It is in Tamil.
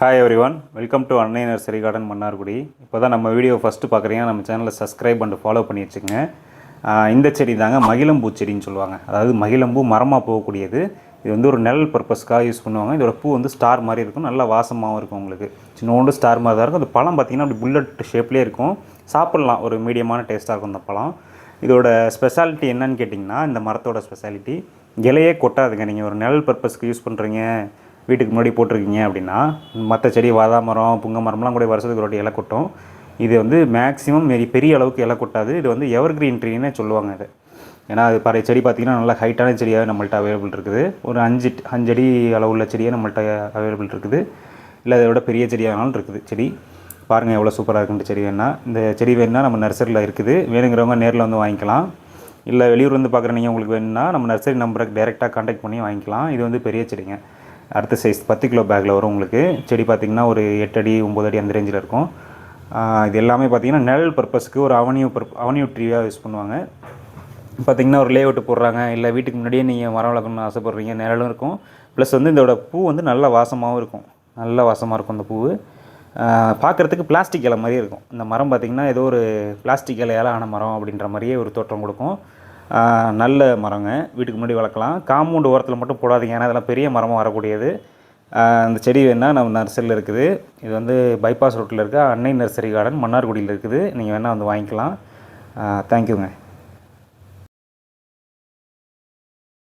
Hi everyone welcome to Annai nursery garden Mannargudi இப்போ தான் நம்ம வீடியோ ஃபஸ்ட்டு பார்க்குறீங்க. நம்ம சேனலை சப்ஸ்கிரைப் பண்ணிட்டு ஃபாலோ பண்ணி வச்சுக்கோங்க. இந்த செடி தாங்க மகிழம்பூ செடின்னு சொல்லுவாங்க. அதாவது மகிழம்பூ மரமாக போகக்கூடியது. இது வந்து ஒரு நெல் பர்பஸ்க்காக யூஸ் பண்ணுவாங்க. இதோட பூ வந்து ஸ்டார் மாதிரி இருக்கும். நல்லா வாசமாகவும் இருக்கும் உங்களுக்கு. சின்னோண்டு ஸ்டார் மாதிரி தான் இருக்கும். அந்த பழம் பார்த்திங்கன்னா அப்படி புல்லட் ஷேப்லேயே இருக்கும். சாப்பிட்லாம். ஒரு மீடியமான டேஸ்ட்டாக இருக்கும் அந்த பழம். இதோட ஸ்பெஷாலிட்டி என்னன்னு கேட்டிங்கன்னா இந்த மரத்தோட ஸ்பெஷாலிட்டி இலையே கொட்டாதுங்க. நீங்கள் ஒரு நெல் பர்பஸ்க்கு யூஸ் பண்ணுறீங்க வீட்டுக்கு முன்னாடி போட்டிருக்கீங்க அப்படின்னா மற்ற செடி வாதா மரம் புங்க மரம்லாம் கூட வருஷத்துக்கு ஒரு வாட்டி இலை கொட்டும். இது வந்து மேக்ஸிமம் பெரிய அளவுக்கு இலை கொட்டாது. இது வந்து எவர் கிரீன் ட்ரீனே சொல்லுவாங்க இது. ஏன்னா அது பழைய செடி பார்த்திங்கன்னா நல்லா ஹைட்டான செடியாக நம்மள்ட்ட அவைலபிள் இருக்குது. ஒரு அஞ்சு அஞ்சடி அளவுள்ள செடியாக நம்மள்ட்ட அவைலபிள் இருக்குது. இல்லை அதை விட பெரிய செடியானாலும் இருக்குது செடி. பாருங்கள் எவ்வளோ சூப்பராக இருக்குன்ட்டு செடி வேணால் இந்த செடி வேணுன்னா நம்ம நர்சரியில் இருக்குது. வேணுங்கிறவங்க நேரில் வந்து வாங்கிக்கலாம். இல்லை வெளியூர் வந்து பார்க்குற நீங்கள் உங்களுக்கு வேணும்னா நம்ம நர்சரி நம்பருக்கு டைரெக்டாக காண்டாக்ட் பண்ணி வாங்கிக்கலாம். இது வந்து பெரிய செடிங்க. அடுத்த சைஸ் பத்து கிலோ பேக்கில் வரும் உங்களுக்கு. செடி பார்த்திங்கன்னா ஒரு எட்டு அடி ஒம்பது அடி அந்த ரேஞ்சில் இருக்கும். இது எல்லாமே பார்த்திங்கன்னா நிழல் பர்பஸ்க்கு ஒரு அவனியூ பர்ப் அவனியூ ட்ரீயாக யூஸ் பண்ணுவாங்க. பார்த்திங்கன்னா ஒரு லேஅவுட் போடுறாங்க. இல்லை வீட்டுக்கு முன்னாடியே நீங்கள் மரம் வளர்க்கணும்னு ஆசைப்பட்றீங்க நிழலும் இருக்கும். ப்ளஸ் வந்து இதோட பூ வந்து நல்ல வாசமாகவும் இருக்கும். நல்ல வாசமாக இருக்கும் அந்த பூ பார்க்குறதுக்கு பிளாஸ்டிக் இலை மாதிரியே இருக்கும். இந்த மரம் பார்த்திங்கன்னா ஏதோ ஒரு பிளாஸ்டிக் இலையால் ஆன மரம் அப்படின்ற மாதிரியே ஒரு தோற்றம் கொடுக்கும். நல்ல மரங்க. வீட்டுக்கு முன்னாடி வளர்க்கலாம். காம்பவுண்டு ஓரத்தில் மட்டும் போடாதீங்க. ஏன்னா அதெல்லாம் பெரிய மரமாக வரக்கூடியது. அந்த செடி வேணால் நம்ம நர்சரியில் இருக்குது. இது வந்து பைபாஸ் ரோட்டில் இருக்க அன்னை நர்சரி கார்டன் மன்னார்குடியில் இருக்குது. நீங்கள் வேணால் வந்து வாங்கிக்கலாம். தேங்க்யூங்க